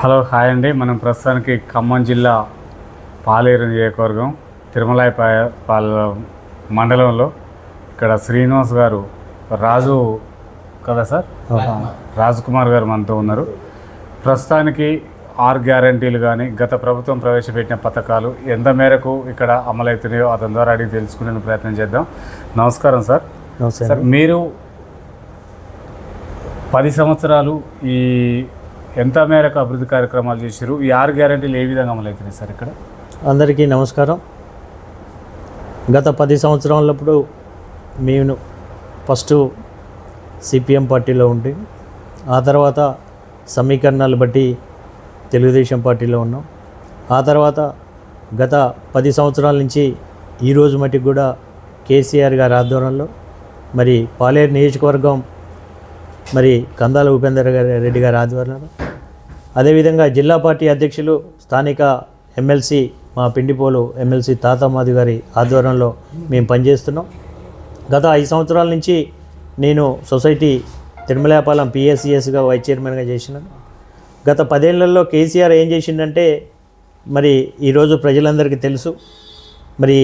Hello hi అండి. మనం ప్రస్తుతానికి ఖమ్మం జిల్లా పాలేరు నియోజకవర్గం తిరుమలాయ పాల మండలంలో ఇక్కడ శ్రీనివాస్ గారు రాజు కదా సార్? రాజ్ కుమార్ గారు మనతో ఉన్నారు. ప్రస్తుతానికి ఆరు గ్యారంటీలు కానీ గత ప్రభుత్వం ప్రవేశపెట్టిన పథకాలు ఎంత మేరకు ఇక్కడ అమలవుతున్నాయో అతని ద్వారా అడిగి తెలుసుకునే ప్రయత్నం చేద్దాం. నమస్కారం సార్. సార్ మీరు పది సంవత్సరాలు ఈ ఎంత మేరకు అభివృద్ధి కార్యక్రమాలు చేశారు ఈ ఆరు గ్యారంటీలు ఏ విధంగా అమలవుతున్నాయి సార్ ఇక్కడ? అందరికీ నమస్కారం. గత పది సంవత్సరాలప్పుడు మేము ఫస్ట్ సిపిఎం పార్టీలో ఉండి ఆ తర్వాత సమీకరణాలు బట్టి తెలుగుదేశం పార్టీలో ఉన్నాం. ఆ తర్వాత గత పది సంవత్సరాల నుంచి ఈరోజు మటుకు కూడా కేసీఆర్ గారి ఆధ్వర్యంలో మరి పాలేరు నియోజకవర్గం మరి కందాల ఉపేందర్ గారి రెడ్డి గారి ఆధ్వర్యంలో. అదేవిధంగా జిల్లా పార్టీ అధ్యక్షులు స్థానిక ఎమ్మెల్సీ మా పిండిపోలు ఎమ్మెల్సీ తాతమాది గారి ఆధ్వర్యంలో మేము పనిచేస్తున్నాం. గత ఐదు సంవత్సరాల నుంచి నేను సొసైటీ తిరుమలాపాలెం పిఎస్సిఎస్గా వైస్ చైర్మన్గా చేసినాను. గత పదేళ్ళలో కేసీఆర్ ఏం చేసిందంటే మరి ఈరోజు ప్రజలందరికీ తెలుసు. మరి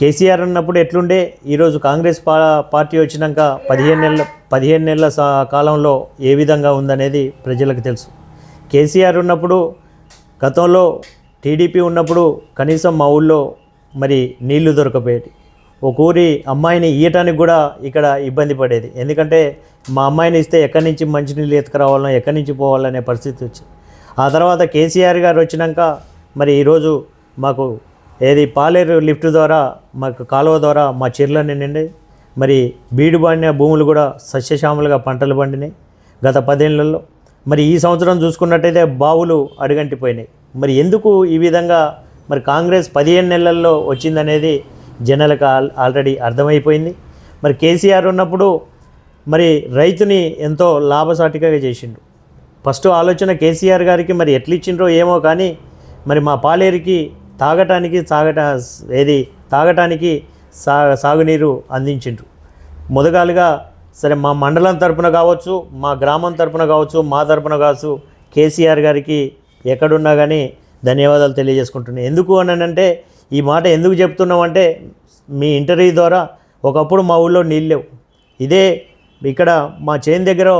కేసీఆర్ ఉన్నప్పుడు ఎట్లుండే ఈరోజు కాంగ్రెస్ పా పార్టీ వచ్చినాక పదిహేను నెలల పదిహేను నెలల సా కాలంలో ఏ విధంగా ఉందనేది ప్రజలకు తెలుసు. కేసీఆర్ ఉన్నప్పుడు గతంలో టీడీపీ ఉన్నప్పుడు కనీసం మా ఊళ్ళో మరి నీళ్ళు దొరకపోయేది ఒక ఊరి అమ్మాయిని ఇయ్యటానికి కూడా ఇక్కడ ఇబ్బంది పడేది. ఎందుకంటే మా అమ్మాయిని ఇస్తే ఎక్కడి నుంచి మంచినీళ్ళు ఎత్తుకురావాలనో ఎక్కడి నుంచి పోవాలనే పరిస్థితి వచ్చింది ఆ తర్వాత కేసీఆర్ గారు వచ్చినాక మరి ఈరోజు మాకు ఏది పాలేరు లిఫ్ట్ ద్వారా మాకు కాలువ ద్వారా మా చీరలన్నీ నిండి మరి బీడుబాడిన భూములు కూడా సస్యశ్యామలుగా పంటలు పండినాయి. గత పదేళ్ళలో మరి ఈ సంవత్సరం చూసుకున్నట్టయితే బావులు అడుగంటిపోయినాయి. మరి ఎందుకు ఈ విధంగా మరి కాంగ్రెస్ పదిహేను నెలల్లో వచ్చిందనేది జనాలకు ఆల్ ఆల్రెడీ అర్థమైపోయింది. మరి కేసీఆర్ ఉన్నప్పుడు మరి రైతుని ఎంతో లాభసాటిగా చేసిండు. ఫస్ట్ ఆలోచన కేసీఆర్ గారికి మరి ఎట్లా ఇచ్చిండ్రో ఏమో కానీ మరి మా పాలేరికి తాగటానికి తాగట ఏది తాగటానికి సా సాగునీరు అందించిండ్రు. మొదగాలుగా సరే మా మండలం తరపున కావచ్చు మా గ్రామం తరపున కావచ్చు మా తరపున కావచ్చు కేసీఆర్ గారికి ఎక్కడున్నా కానీ ధన్యవాదాలు తెలియజేసుకుంటున్నాను ఎందుకు అని అంటే ఈ మాట ఎందుకు చెప్తున్నామంటే మీ ఇంటర్వ్యూ ద్వారా ఒకప్పుడు మా ఊళ్ళో నీళ్ళు లేవు. ఇదే ఇక్కడ మా చేను దగ్గర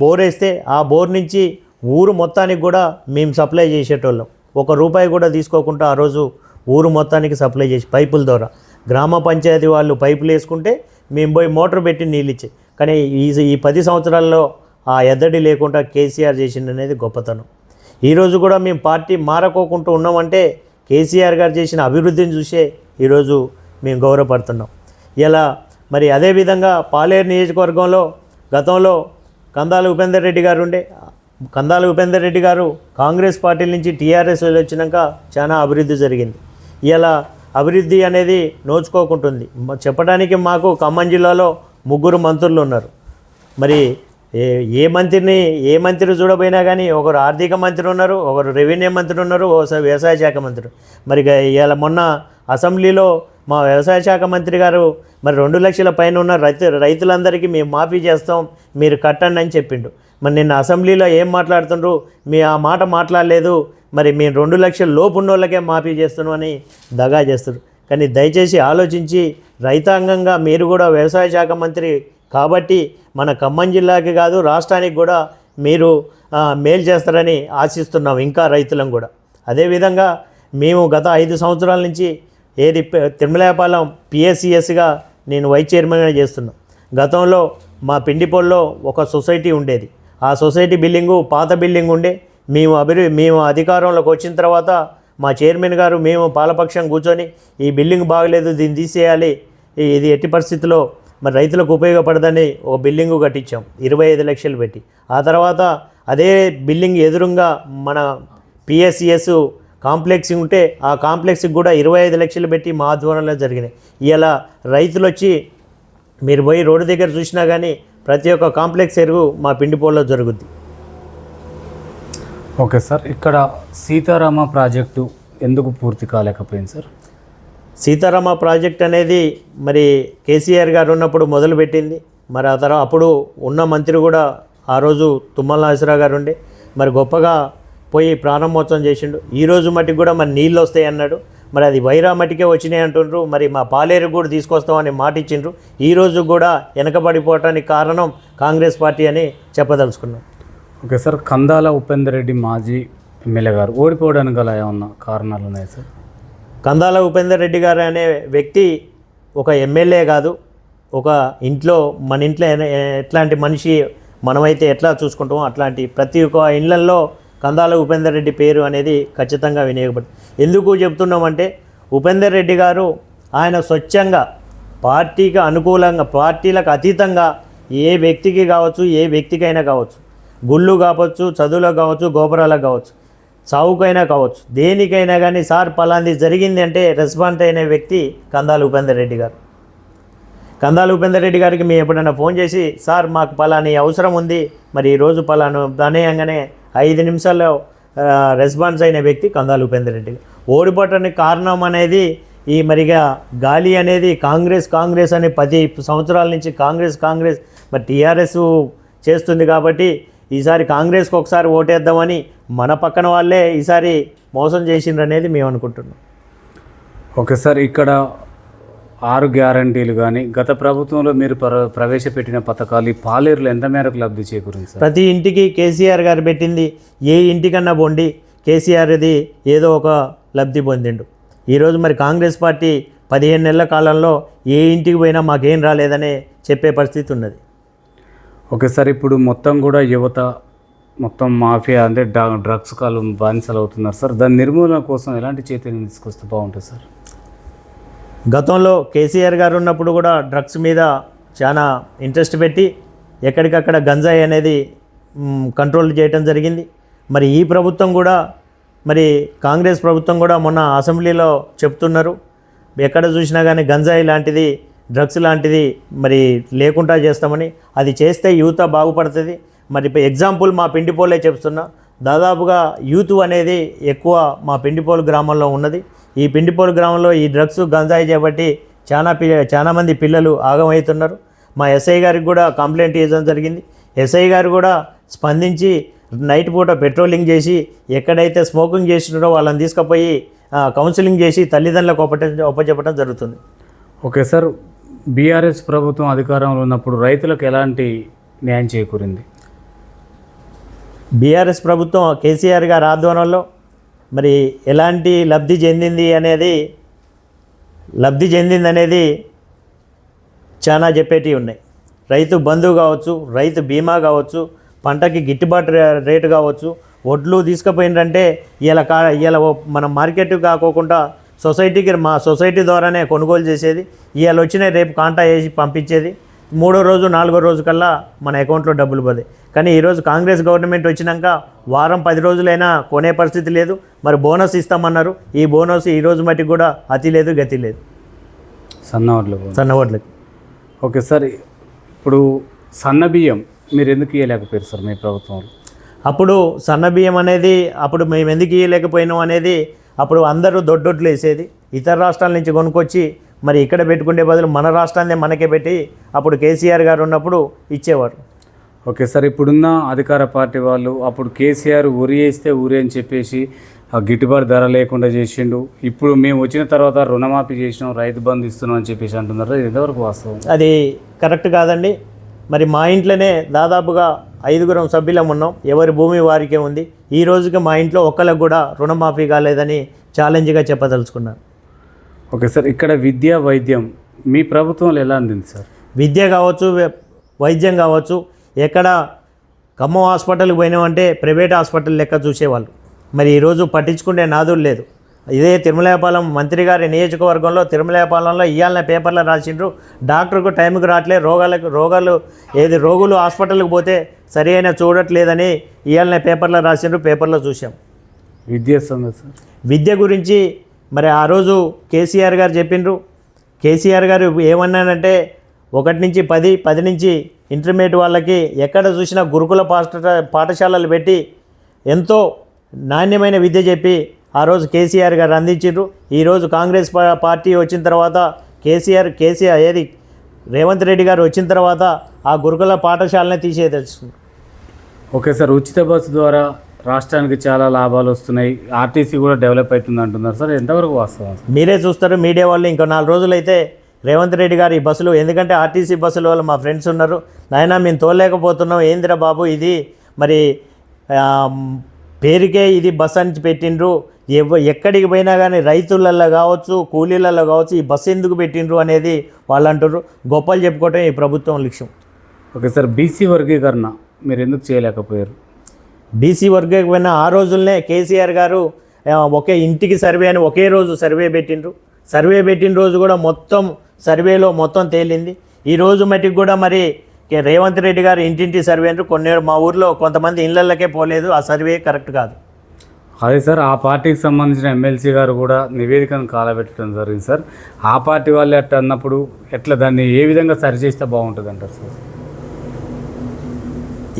బోర్ వేస్తే ఆ బోర్ నుంచి ఊరు మొత్తానికి కూడా మేము సప్లై చేసేటోళ్ళం. ఒక రూపాయి కూడా తీసుకోకుండా ఆ రోజు ఊరు మొత్తానికి సప్లై చేసి పైపుల ద్వారా. గ్రామ పంచాయతీ వాళ్ళు పైపులు వేసుకుంటే మేము పోయి మోటార్ పెట్టి నీళ్ళు ఇచ్చే కానీ ఈ ఈ పది సంవత్సరాల్లో ఆ ఎద్దడి లేకుండా కేసీఆర్ చేసింది అనేది గొప్పతనం. ఈరోజు కూడా మేము పార్టీ మారకోకుండా ఉన్నామంటే కేసీఆర్ గారు చేసిన అభివృద్ధిని చూసే ఈరోజు మేము గౌరవపడుతున్నాం. ఇలా మరి అదేవిధంగా పాలేరు నియోజకవర్గంలో గతంలో కందాల ఉపేందర్ రెడ్డి గారు ఉండే కందాల ఉపేందర్ రెడ్డి గారు కాంగ్రెస్ పార్టీ నుంచి టీఆర్ఎస్ వచ్చినాక చాలా అభివృద్ధి జరిగింది. ఇలా అభివృద్ధి అనేది నోచుకోకుంటుంది. చెప్పడానికి మాకు ఖమ్మం జిల్లాలో ముగ్గురు మంత్రులు ఉన్నారు. మరి ఏ ఏ మంత్రిని ఏ మంత్రి చూడబోయినా కానీ ఒకరు ఆర్థిక మంత్రి ఉన్నారు ఒకరు రెవెన్యూ మంత్రి ఉన్నారు ఒకసారి వ్యవసాయ శాఖ మంత్రి. మరి ఇవాళ మొన్న అసెంబ్లీలో మా వ్యవసాయ శాఖ మంత్రి గారు మరి రెండు లక్షల పైన ఉన్న రైతు రైతులందరికీ మేము మాఫీ చేస్తాం మీరు కట్టండి అని చెప్పిండు. మరి నిన్న అసెంబ్లీలో ఏం మాట్లాడుతుండ్రు? మీ ఆ మాట మాట్లాడలేదు మరి మేము రెండు లక్షల లోపు ఉన్నోళ్ళకే మాఫీ చేస్తున్నాం అని దగా చేస్తారు. కానీ దయచేసి ఆలోచించి రైతాంగంగా మీరు కూడా వ్యవసాయ శాఖ మంత్రి కాబట్టి మన ఖమ్మం జిల్లాకి కాదు రాష్ట్రానికి కూడా మీరు మేలు చేస్తారని ఆశిస్తున్నాం ఇంకా రైతులం కూడా. అదేవిధంగా మేము గత ఐదు సంవత్సరాల నుంచి ఏది తిరుమలాపాలెం పిఎస్సిఎస్గా నేను వైస్ చైర్మన్గా చేస్తున్నాను. గతంలో మా పిండిపోల్లో ఒక సొసైటీ ఉండేది. ఆ సొసైటీ బిల్డింగు పాత బిల్డింగ్ ఉండే మేము అభివృ మేము అధికారంలోకి వచ్చిన తర్వాత మా చైర్మన్ గారు మేము పాలపక్షం కూర్చొని ఈ బిల్డింగ్ బాగలేదు దీన్ని తీసేయాలి. ఇది ఎట్టి పరిస్థితిలో మరి రైతులకు ఉపయోగపడదని ఒక బిల్డింగు కట్టించాం. ఇరవై ఐదు లక్షలు పెట్టి. ఆ తర్వాత అదే బిల్డింగ్ ఎదురుగా మన పిఎస్సిఎస్ కాంప్లెక్స్ ఉంటే ఆ కాంప్లెక్స్కి కూడా ఇరవై ఐదు లక్షలు పెట్టి మా ఆధ్వర్యంలో జరిగినాయి. ఇలా రైతులు వచ్చి మీరు పోయి రోడ్డు దగ్గర చూసినా కానీ ప్రతి ఒక్క కాంప్లెక్స్ ఎరువు మా పిండిపోల్లో జరుగుద్ది. Okay sir. ఇక్కడ సీతారామ ప్రాజెక్టు ఎందుకు పూర్తి కాలేకపోయింది సార్? సీతారామ ప్రాజెక్ట్ అనేది మరి కేసీఆర్ గారు ఉన్నప్పుడు మొదలుపెట్టింది మరి ఆ తర్వాత అప్పుడు ఉన్న మంత్రి కూడా ఆ రోజు తుమ్మల నాగేశ్వరరావు గారు ఉండే. మరి గొప్పగా పోయి ప్రారంభోత్సవం చేసిండు. ఈ రోజు మటుకు కూడా మరి నీళ్ళు వస్తాయి అన్నాడు. మరి అది వైరా మట్టికే వచ్చినాయి అంటుండ్రు. మరి మా పాలేరు కూడా తీసుకొస్తామని మాట ఇచ్చిండ్రు. ఈ రోజు కూడా వెనకబడిపోవటానికి కారణం కాంగ్రెస్ పార్టీ అని చెప్పదలుచుకున్నాం. ఓకే సార్ కందాల ఉపేందర్ రెడ్డి మాజీ ఎమ్మెల్యే గారు ఓడిపోవడానికి గల ఏమన్నా కారణాలు ఉన్నాయి సార్? కందాల ఉపేందర్ రెడ్డి గారు అనే వ్యక్తి ఒక ఎమ్మెల్యే కాదు ఒక ఇంట్లో మన ఇంట్లో ఎట్లాంటి మనిషి మనమైతే ఎట్లా చూసుకుంటామో అట్లాంటి ప్రతి ఒక్క ఇళ్ళల్లో కందాల ఉపేందర్ రెడ్డి పేరు అనేది ఖచ్చితంగా వినియోగపడుతుంది ఎందుకు చెప్తున్నామంటే ఉపేందర్ రెడ్డి గారు ఆయన స్వచ్ఛంగా పార్టీకి అనుకూలంగా పార్టీలకు అతీతంగా ఏ వ్యక్తికి కావచ్చు ఏ వ్యక్తికైనా కావచ్చు గుళ్ళు కావచ్చు చదువులకు కావచ్చు గోపురాలకు కావచ్చు చావుకైనా కావచ్చు దేనికైనా కానీ సార్ పలాంది జరిగింది అంటే రెస్పాండ్ అయిన వ్యక్తి కందాల ఉపేందర్ రెడ్డి గారు. కందాల ఉపేందర్ రెడ్డి గారికి మేము ఎప్పుడైనా ఫోన్ చేసి సార్ మాకు పలాని అవసరం ఉంది మరి ఈరోజు పలాను అనేయంగానే ఐదు నిమిషాల్లో రెస్పాన్స్ అయిన వ్యక్తి కందాల ఉపేందర్ రెడ్డి ఓడిపోవటానికి కారణం అనేది ఈ మరిగా గాలి అనేది కాంగ్రెస్ కాంగ్రెస్ అనే పది సంవత్సరాల నుంచి కాంగ్రెస్ కాంగ్రెస్ మరి టీఆర్ఎస్ చేస్తుంది కాబట్టి ఈసారి కాంగ్రెస్కి ఒకసారి ఓటేద్దామని మన పక్కన వాళ్ళే ఈసారి మోసం చేసిండ్రు అనేది మేము అనుకుంటున్నాం. ఓకే సార్ ఇక్కడ ఆరు గ్యారంటీలు కానీ గత ప్రభుత్వంలో మీరు ప్ర ప్రవేశపెట్టిన పథకాలు ఈ పాలేరులు ఎంత మేరకు లబ్ధి చేకూరింది ప్రతి ఇంటికి కేసీఆర్ గారు పెట్టింది ఏ ఇంటికన్నా బొండి కేసీఆర్ది ఏదో ఒక లబ్ధి పొందిండు. ఈరోజు మరి కాంగ్రెస్ పార్టీ పదిహేను నెలల కాలంలో ఏ ఇంటికి పోయినా మాకేం రాలేదనే చెప్పే పరిస్థితి ఉన్నది. ఒకసారి సార్ ఇప్పుడు మొత్తం కూడా యువత మొత్తం మాఫియా అంటే డ్రా డ్రగ్స్ కాలు బానిసలు అవుతున్నారు సార్. దాని నిర్మూలన కోసం ఎలాంటి చైతన్యం తీసుకొస్తే బాగుంటుంది సార్? గతంలో కేసీఆర్ గారు ఉన్నప్పుడు కూడా డ్రగ్స్ మీద చాలా ఇంట్రెస్ట్ పెట్టి ఎక్కడికక్కడ గంజాయి అనేది కంట్రోల్ చేయటం జరిగింది. మరి ఈ ప్రభుత్వం కూడా మరి కాంగ్రెస్ ప్రభుత్వం కూడా మొన్న అసెంబ్లీలో చెప్తున్నారు. ఎక్కడ చూసినా కానీ గంజాయి లాంటిది డ్రగ్స్ లాంటిది మరి లేకుండా చేస్తామని అది చేస్తే యూత్ బాగుపడుతుంది. మరి ఇప్పుడు ఎగ్జాంపుల్ మా పిండిపోలే చెప్తున్నా. దాదాపుగా యూత్ అనేది ఎక్కువ మా పిండిపోలు గ్రామంలో ఉన్నది. ఈ పిండిపోలు గ్రామంలో ఈ డ్రగ్స్ గంజాయి చేపట్టి చాలా పి చాలామంది పిల్లలు ఆగమవుతున్నారు. మా ఎస్ఐ గారికి కూడా కంప్లైంట్ ఇవ్వడం జరిగింది. ఎస్ఐ గారు కూడా స్పందించి నైట్ పూట పెట్రోలింగ్ చేసి ఎక్కడైతే స్మోకింగ్ చేస్తున్నారో వాళ్ళని తీసుకుపోయి కౌన్సిలింగ్ చేసి తల్లిదండ్రులకు ఒప్పట ఒప్పచెప్పడం జరుగుతుంది. ఓకే సార్ బీఆర్ఎస్ ప్రభుత్వం అధికారంలో ఉన్నప్పుడు రైతులకు ఎలాంటి న్యాయం చేకూరింది? బీఆర్ఎస్ ప్రభుత్వం కేసీఆర్ గారి ఆధ్వర్యంలో మరి ఎలాంటి లబ్ధి చెందింది అనేది లబ్ధి చెందింది అనేది చాలా చెప్పేటివి ఉన్నాయి. రైతు బంధు కావచ్చు రైతు బీమా కావచ్చు పంటకి గిట్టుబాటు రేటు కావచ్చు వడ్లు తీసుకుపోయిందంటే ఇలా కా ఇలా మన మార్కెట్ కాకోకుండా సొసైటీకి మా సొసైటీ ద్వారానే కొనుగోలు చేసేది. ఇవాళ వచ్చిన రేపు కాంటా వేసి పంపించేది. మూడో రోజు నాలుగో రోజు కల్లా మన అకౌంట్లో డబ్బులు పడతాయి కానీ ఈరోజు కాంగ్రెస్ గవర్నమెంట్ వచ్చినాక వారం పది రోజులైనా కొనే పరిస్థితి లేదు. మరి బోనస్ ఇస్తామన్నారు. ఈ బోనస్ ఈ రోజు మట్టికి కూడా అతి లేదు గతి లేదు. సన్నవాళ్ళు సన్నవడ్లకి ఓకే సార్ ఇప్పుడు సన్న బియ్యం మీరు ఎందుకు ఇవ్వలేకపోయారు సార్ మీ ప్రభుత్వంలో? అప్పుడు సన్న బియ్యం అనేది అప్పుడు మేము ఎందుకు ఇవ్వలేకపోయినాం అనేది అప్పుడు అందరూ దొడ్డొడ్లు వేసేది. ఇతర రాష్ట్రాల నుంచి కొనుక్కొచ్చి మరి ఇక్కడ పెట్టుకునే బదులు మన రాష్ట్రాన్ని మనకే పెట్టి అప్పుడు కేసీఆర్ గారు ఉన్నప్పుడు ఇచ్చేవారు. ఓకే సార్ ఇప్పుడున్న అధికార పార్టీ వాళ్ళు అప్పుడు కేసీఆర్ ఉరి వేస్తే ఊరి అని చెప్పేసి ఆ గిట్టుబాటు ధర లేకుండా చేసిండు. ఇప్పుడు మేము వచ్చిన తర్వాత రుణమాఫీ చేసినాం రైతు బంధు ఇస్తున్నాం అని చెప్పేసి అంటున్నారు. ఎంతవరకు వాస్తవం? అది కరెక్ట్ కాదండి. మరి మా ఇంట్లోనే దాదాపుగా ఐదుగురం సభ్యులం ఉన్నాం. ఎవరి భూమి వారికే ఉంది. ఈ రోజుకి మా ఇంట్లో ఒక్కరికి కూడా రుణమాఫీ కాలేదని ఛాలెంజ్గా చెప్పదలుచుకున్నాను. ఓకే సార్ ఇక్కడ విద్య వైద్యం మీ ప్రభుత్వంలో ఎలా అందింది సార్? విద్య కావచ్చు వైద్యం కావచ్చు ఎక్కడ ఖమ్మం హాస్పిటల్కి పోయినామంటే ప్రైవేట్ హాస్పిటల్ లెక్క చూసేవాళ్ళు. మరి ఈరోజు పట్టించుకునే నాదులు లేదు. ఇదే తిరుమలాపాలెం మంత్రి గారి నియోజకవర్గంలో తిరుమలాపాలెంలో ఇవాళ పేపర్లో రాసిండ్రు. డాక్టర్కు టైంకి రావట్లే రోగాలకు రోగాలు ఏది రోగులు హాస్పిటల్కి పోతే సరి అయిన చూడట్లేదని ఇవాళ పేపర్లో రాసిండ్రు పేపర్లో చూసాం విద్య విద్య గురించి మరి ఆ రోజు కేసీఆర్ గారు చెప్పిండ్రు. కేసీఆర్ గారు ఏమన్నానంటే ఒకటి నుంచి పది పది నుంచి ఇంటర్మీడియట్ వాళ్ళకి ఎక్కడ చూసినా గురుకుల పాఠ పాఠశాలలు పెట్టి ఎంతో నాణ్యమైన విద్య చెప్పి ఆ రోజు కేసీఆర్ గారు అందించారు ఈరోజు కాంగ్రెస్ పార్టీ వచ్చిన తర్వాత కేసీఆర్ కేసీఆర్ ఏది? రేవంత్ రెడ్డి గారు వచ్చిన తర్వాత ఆ గురుకుల పాఠశాలనే తీసేదలుచుకున్నారు ఓకే సార్ ఉచిత బస్సు ద్వారా రాష్ట్రానికి చాలా లాభాలు వస్తున్నాయి. ఆర్టీసీ కూడా డెవలప్ అవుతుంది అంటున్నారు సార్. ఎంతవరకు వాస్తవం సార్? మీరే చూస్తారు మీడియా వాళ్ళు ఇంకో నాలుగు రోజులు అయితే రేవంత్ రెడ్డి గారు ఈ బస్సులు ఎందుకంటే ఆర్టీసీ బస్సుల వల్ల మా ఫ్రెండ్స్ ఉన్నారు. నాయన మేము తోలేకపోతున్నాం. ఏందిరా బాబు ఇది? మరి పేరుకే ఇది బస్ అని పెట్టిండ్రు. ఎవ ఎక్కడికి పోయినా కానీ రైతులలో కావచ్చు కూలీలలో కావచ్చు ఈ బస్సు ఎందుకు పెట్టిండ్రు అనేది వాళ్ళు అంటారు గొప్పలు చెప్పుకోవటం ఈ ప్రభుత్వం లక్ష్యం. ఓకే సార్ బీసీ వర్గీకరణ మీరు ఎందుకు చేయలేకపోయారు? బీసీ వర్గమైన ఆ రోజుల్నే కేసీఆర్ గారు ఒకే ఇంటికి సర్వే అని ఒకే రోజు సర్వే పెట్టిండ్రు. సర్వే పెట్టిన రోజు కూడా మొత్తం సర్వేలో మొత్తం తేలింది. ఈ రోజు మటుకు కూడా మరి రేవంత్ రెడ్డి గారు ఇంటింటి సర్వే అంటారు కొన్ని మా ఊర్లో కొంతమంది ఇళ్ళకే పోలేదు. ఆ సర్వే కరెక్ట్ కాదు. అదే సార్ ఆ పార్టీకి సంబంధించిన ఎమ్మెల్సీ గారు కూడా నివేదికను కాలబెట్టడం జరిగింది సార్. ఆ పార్టీ వాళ్ళు అట్ట అన్నప్పుడు ఎట్లా దాన్ని ఏ విధంగా సరిచేస్తే బాగుంటుంది అంటారు సార్?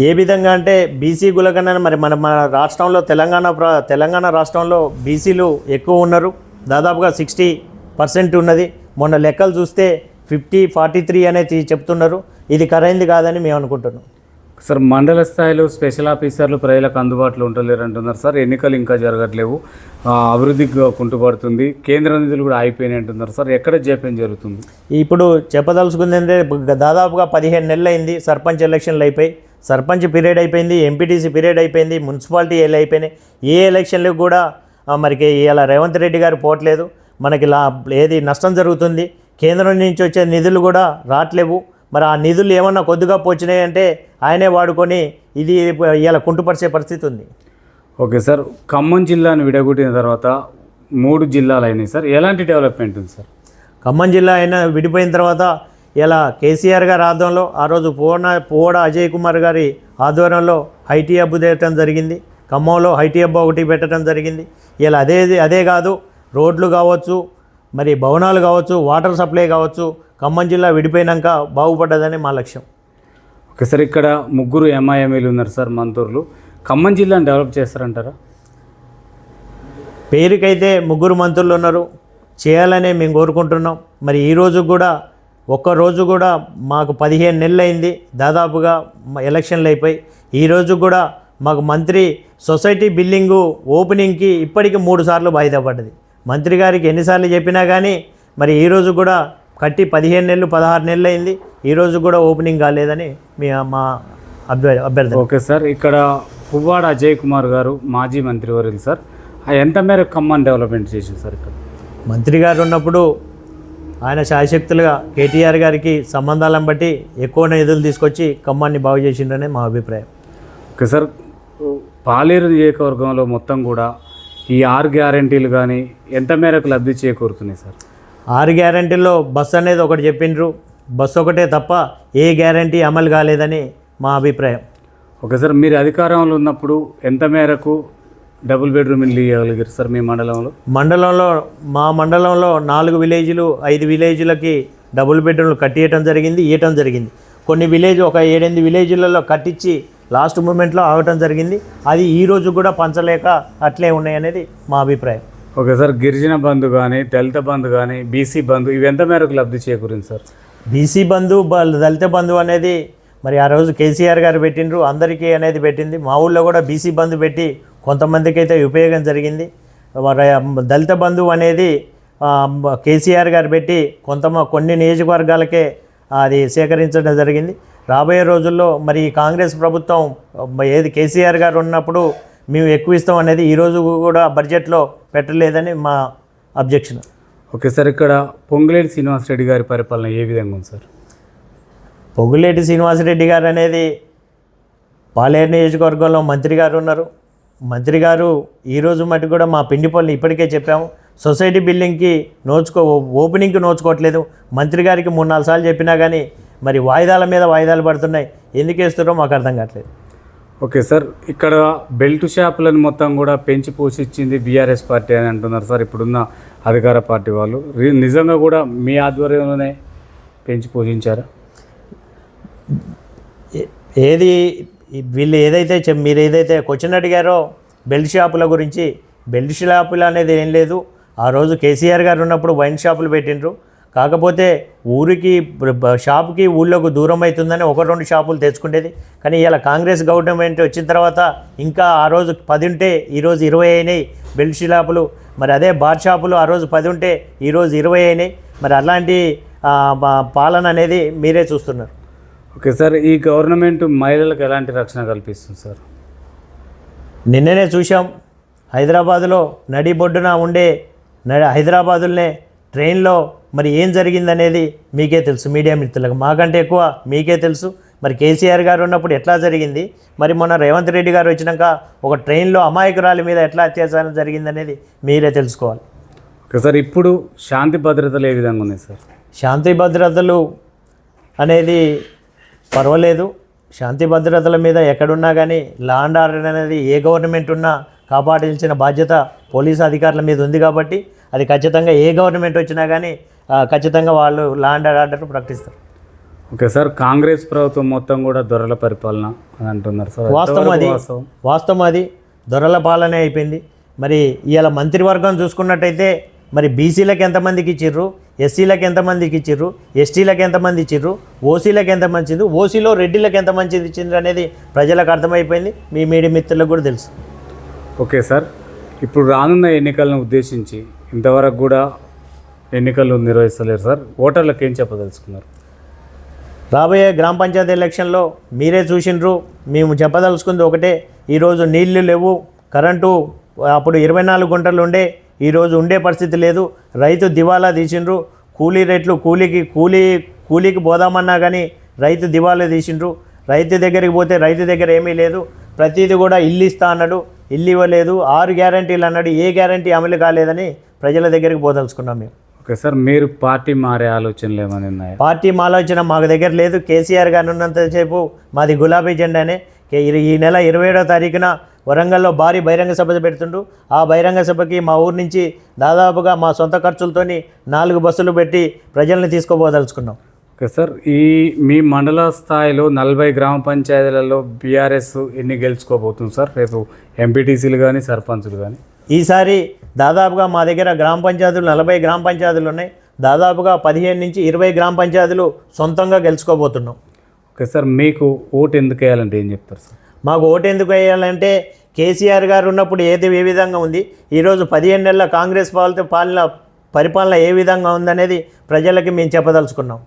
ఏ విధంగా అంటే బీసీ గులకన్నా మరి మన మన రాష్ట్రంలో తెలంగాణ ప్ర- తెలంగాణ రాష్ట్రంలో బీసీలు ఎక్కువ ఉన్నారు. దాదాపుగా సిక్స్టీ పర్సెంట్ ఉన్నది. మొన్న లెక్కలు చూస్తే ఫిఫ్టీ ఫార్టీ త్రీ అనేది చెప్తున్నారు. ఇది కరైంది కాదని మేము అనుకుంటున్నాం. సార్ మండల స్థాయిలో స్పెషల్ ఆఫీసర్లు ప్రజలకు అందుబాటులో ఉండలేరు అంటున్నారు సార్. ఎన్నికలు ఇంకా జరగట్లేవు. ఆ, అభివృద్ధి కుంటుపడుతుంది. కేంద్ర నిధులు కూడా అయిపోయినాయి అంటున్నారు సార్. ఎక్కడ జాప్యం జరుగుతుంది? ఇప్పుడు చెప్పదలుచుకుంది అంటే దాదాపుగా పదిహేను నెలలు అయింది సర్పంచ్ ఎలక్షన్లు అయిపోయి సర్పంచ్ పీరియడ్ అయిపోయింది. ఎంపీటీసీ పీరియడ్ అయిపోయింది. మున్సిపాలిటీ ఏళ్ళు అయిపోయినాయి. ఏ ఎలక్షన్లకు కూడా మనకి ఇలా రేవంత్ రెడ్డి గారు పోవట్లేదు. మనకి లా ఏది నష్టం జరుగుతుంది. కేంద్రం నుంచి వచ్చే నిధులు కూడా రావట్లేవు మరి ఆ నిధులు ఏమన్నా కొద్దిగా పోచినాయి అంటే ఆయనే వాడుకొని ఇది ఇలా కుంటుపరిచే పరిస్థితి ఉంది. ఓకే సార్ ఖమ్మం జిల్లాను విడగొట్టిన తర్వాత మూడు జిల్లాలు అయినాయి సార్. ఎలాంటి డెవలప్మెంట్ ఉంది సార్? ఖమ్మం జిల్లా అయినా విడిపోయిన తర్వాత ఇలా కేసీఆర్ గారి ఆధ్వర్యంలో ఆ రోజు పూర్ణ పోవడ అజయ్ కుమార్ గారి ఆధ్వర్యంలో ఐటీ హబ్ తేయటం జరిగింది. ఖమ్మంలో ఐటీ హబ్ ఒకటి పెట్టడం జరిగింది. ఇలా అదే అదే కాదు రోడ్లు కావచ్చు మరి భవనాలు కావచ్చు వాటర్ సప్లై కావచ్చు ఖమ్మం జిల్లా విడిపోయినాక బాగుపడ్డదని మా లక్ష్యం. సార్ ఇక్కడ ముగ్గురు ఎంఐఎంఏలు ఉన్నారు సార్ మంత్రులు. ఖమ్మం జిల్లాను డెవలప్ చేస్తారంటారా? పేరుకైతే ముగ్గురు మంత్రులు ఉన్నారు. చేయాలనే మేము కోరుకుంటున్నాం. మరి ఈ కూడా ఒక్క రోజు కూడా మాకు పదిహేను నెలలు అయింది. దాదాపుగా ఎలక్షన్లు అయిపోయి ఈ కూడా మాకు మంత్రి సొసైటీ బిల్డింగు ఓపెనింగ్కి ఇప్పటికి మూడు సార్లు వాయిదా పడ్డది. మంత్రి గారికి ఎన్నిసార్లు చెప్పినా కానీ మరి ఈ కూడా కట్టి పదిహేను నెలలు పదహారు నెలలు అయింది. ఈ రోజు కూడా ఓపెనింగ్ కాలేదని మీ మా అభ్య అభ్యర్థన. ఓకే సార్ ఇక్కడ పువ్వాడ అజయ్ కుమార్ గారు మాజీ మంత్రివర్యులు సార్? ఎంత మేరకు ఖమ్మం డెవలప్మెంట్ చేసింది సార్ ఇక్కడ? మంత్రి గారు ఉన్నప్పుడు ఆయన శాయశక్తులుగా కేటీఆర్ గారికి సంబంధాలను బట్టి ఎక్కువ నిధులు తీసుకొచ్చి ఖమ్మాన్ని బాగు చేసిండనే మా అభిప్రాయం. ఓకే సార్ పాలేరు నియోజకవర్గంలో మొత్తం కూడా ఈ ఆరు గ్యారంటీలు కానీ ఎంత మేరకు లబ్ధి చేకూరుతున్నాయి సార్? ఆరు గ్యారంటీల్లో బస్ అనేది ఒకటి చెప్పిండ్రు బస్ ఒకటే తప్ప ఏ గ్యారంటీ అమలు కాలేదని మా అభిప్రాయం. ఓకే సార్ మీరు అధికారంలో ఉన్నప్పుడు ఎంత మేరకు డబుల్ బెడ్రూమ్ ఇల్లు ఇవ్వగలిగారు సార్ మీ మండలంలో? మండలంలో మా మండలంలో నాలుగు విలేజ్లు ఐదు విలేజ్లకి డబుల్ బెడ్రూమ్లు కట్టియటం జరిగింది ఇవ్వటం జరిగింది. కొన్ని విలేజ్ ఒక ఏడెనిమిది విలేజ్లలో కట్టించి లాస్ట్ మూమెంట్లో ఆగటం జరిగింది. అది ఈ రోజు కూడా పంచలేక అట్లే ఉన్నాయి అనేది మా అభిప్రాయం. ఓకే సార్ గిరిజన బంధు కానీ దళిత బంధు కానీ బీసీ బంధు ఇవి ఎంత మేరకు లబ్ధి చేకూరింది సార్? బీసీ బంధు బ- దళిత బంధు అనేది మరి ఆ రోజు కేసీఆర్ గారు పెట్టిండ్రు అందరికీ అనేది పెట్టింది. మా ఊళ్ళో కూడా బీసీ బంధు పెట్టి కొంతమందికి అయితే ఉపయోగం జరిగింది. దళిత బంధు అనేది కేసీఆర్ గారు పెట్టి కొంత కొన్ని నియోజకవర్గాలకే అది సేకరించడం జరిగింది. రాబోయే రోజుల్లో మరి కాంగ్రెస్ ప్రభుత్వం ఏది కేసీఆర్ గారు ఉన్నప్పుడు మేము ఎక్కువ ఇస్తాం అనేది ఈరోజు కూడా బడ్జెట్లో పెట్టలేదని మా అబ్జెక్షన్. ఓకే సార్ ఇక్కడ పొంగులేటి శ్రీనివాసరెడ్డి గారి పరిపాలన ఏ విధంగా ఉంది సార్? పొగులేటి శ్రీనివాసరెడ్డి గారు అనేది పాలేరు నియోజకవర్గంలో మంత్రి గారు ఉన్నారు. మంత్రి గారు ఈరోజు మటు కూడా మా పిండి పనులు ఇప్పటికే చెప్పాము. సొసైటీ బిల్డింగ్కి నోచుకో ఓపెనింగ్కి నోచుకోవట్లేదు. మంత్రి గారికి మూడు నాలుగు సార్లు చెప్పినా కానీ మరి వాయిదాల మీద వాయిదాలు పడుతున్నాయి. ఎందుకు వేస్తారో మాకు అర్థం కావట్లేదు. Okay sir. ఇక్కడ బెల్ట్ షాపులను మొత్తం కూడా పెంచి పోషించింది బీఆర్ఎస్ పార్టీ అని అంటున్నారు సార్. ఇప్పుడున్న అధికార పార్టీ వాళ్ళు. నిజంగా కూడా మీ ఆధ్వర్యంలోనే పెంచి పోషించారా? ఏది వీళ్ళు ఏదైతే చెప్- మీరు ఏదైతే క్వశ్చన్ అడిగారో బెల్ట్ షాపుల గురించి బెల్ట్ షాపులు అనేది ఏం లేదు. ఆ రోజు కేసీఆర్ గారు ఉన్నప్పుడు వైన్ షాపులు పెట్టిండ్రు. కాకపోతే ఊరికి షాపుకి ఊళ్ళోకి దూరం అవుతుందని ఒక రెండు షాపులు తెచ్చుకునేది కానీ ఇలా కాంగ్రెస్ గవర్నమెంట్ వచ్చిన తర్వాత ఇంకా ఆ రోజు పది ఉంటే ఈరోజు ఇరవై అయినాయి బెల్ట్ షాపులు మరి అదే బార్ షాపులు ఆ రోజు పది ఉంటే ఈరోజు ఇరవై అయినాయి. మరి అలాంటి పాలన అనేది మీరే చూస్తున్నారు. ఓకే సార్ ఈ గవర్నమెంట్ మహిళలకు ఎలాంటి రక్షణ కల్పిస్తుంది సార్? నిన్ననే చూసాం హైదరాబాదులో నడిబొడ్డున ఉండే నడి హైదరాబాదులోనే ట్రైన్లో మరి ఏం జరిగిందనేది మీకే తెలుసు మీడియా మిత్రులకు. మాకంటే ఎక్కువ మీకే తెలుసు. మరి కేసీఆర్ గారు ఉన్నప్పుడు ఎట్లా జరిగింది? మరి మొన్న రేవంత్ రెడ్డి గారు వచ్చినాక ఒక ట్రైన్లో అమాయకురాలి మీద ఎట్లా అత్యాచారం జరిగిందనేది మీరే తెలుసుకోవాలి. ఓకే సార్ ఇప్పుడు శాంతి భద్రతలు ఏ విధంగా ఉన్నాయి సార్? శాంతి భద్రతలు అనేది పర్వాలేదు. శాంతి భద్రతల మీద ఎక్కడున్నా కానీ లా అండ్ ఆర్డర్ అనేది ఏ గవర్నమెంట్ ఉన్నా కాపాడించిన బాధ్యత పోలీసు అధికారుల మీద ఉంది కాబట్టి అది ఖచ్చితంగా ఏ గవర్నమెంట్ వచ్చినా కానీ ఖచ్చితంగా వాళ్ళు లా అండ్ ఆర్డర్ ప్రకటిస్తారు. ఓకే సార్ కాంగ్రెస్ ప్రభుత్వం మొత్తం కూడా దొరల పరిపాలన అని అంటున్నారు సార్. వాస్తవం అది. వాస్తవం? అది. దొరల పాలనే అయిపోయింది. మరి ఇవాళ మంత్రివర్గం చూసుకున్నట్టయితే మరి బీసీలకు ఎంతమందికి ఇచ్చిర్రు? ఎస్సీలకు ఎంతమందికి ఇచ్చిర్రు? ఎస్టీలకు ఎంతమంది ఇచ్చిర్రు? ఓసీలకు ఎంతమంది ఇచ్చిండ్రు ఓసీలో రెడ్డిలకు ఎంతమంది ఇచ్చిండ్రు అనేది ప్రజలకు అర్థమైపోయింది. మీ మీడియా మిత్రులకు కూడా తెలుసు. ఓకే సార్ ఇప్పుడు రానున్న ఎన్నికలను ఉద్దేశించి ఇంతవరకు కూడా ఎన్నికలు నిర్వహిస్తలేరు సార్. ఓటర్లకు ఏం చెప్పదలుచుకున్నారు? రాబోయే గ్రామ పంచాయతీ ఎలక్షన్లో మీరే చూసిండ్రు మేము చెప్పదలుచుకుంది ఒకటే ఈరోజు నీళ్ళు లేవు కరెంటు అప్పుడు ఇరవై నాలుగు గంటలు ఉండే ఈరోజు ఉండే పరిస్థితి లేదు రైతు దివాలా తీసిండ్రు కూలీ రేట్లు కూలీకి కూలీ కూలీకి పోదామన్నా కానీ రైతు దివాలా తీసిండ్రు రైతు దగ్గరికి పోతే రైతు దగ్గర ఏమీ లేదు ప్రతిదీ కూడా ఇల్లు ఇస్తా అన్నాడు ఇల్లు ఇవ్వలేదు ఆరు గ్యారంటీలు అన్నాడు ఏ గ్యారంటీ అమలు కాలేదని ప్రజల దగ్గరికి పోదలుచుకున్నాం మేము. ఓకే సార్ మీరు పార్టీ మారే ఆలోచనలు ఏమైనా ఉన్నాయా? పార్టీ ఆలోచన మాకు దగ్గర లేదు. కేసీఆర్ గారు ఉన్నంతసేపు మాది గులాబీ జెండానే. ఈ నెల ఇరవై ఏడో తారీఖున వరంగల్లో భారీ బహిరంగ సభ పెడుతుండు ఆ బహిరంగ సభకి మా ఊరు నుంచి దాదాపుగా మా సొంత ఖర్చులతోని నాలుగు బస్సులు పెట్టి ప్రజల్ని తీసుకోబోదలుచుకున్నాం ఓకే సార్ ఈ మీ మండల స్థాయిలో నలభై గ్రామ పంచాయతీలలో బీఆర్ఎస్ ఎన్ని గెలుచుకోబోతుంది సార్? రేపు ఎంపీటీసీలు కానీ సర్పంచులు కానీ ఈసారి దాదాపుగా మా దగ్గర గ్రామ పంచాయతీలు నలభై గ్రామ పంచాయతీలు ఉన్నాయి. దాదాపుగా పదిహేను నుంచి ఇరవై గ్రామ పంచాయతీలు సొంతంగా గెలుచుకోబోతున్నాం. ఓకే సార్ మీకు ఓటు ఎందుకు వేయాలంటే ఏం చెప్తారు సార్? మాకు ఓటు ఎందుకు వేయాలంటే కేసీఆర్ గారు ఉన్నప్పుడు ఏది ఏ విధంగా ఉంది ఈరోజు పదిహేను నెలల కాంగ్రెస్ పాలన పాలన పరిపాలన ఏ విధంగా ఉందనేది ప్రజలకి మేము చెప్పదలుచుకున్నాం.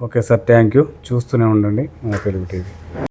Okay sir thank you. చూస్తూనే ఉండండి మన తెలుగు టీవీ.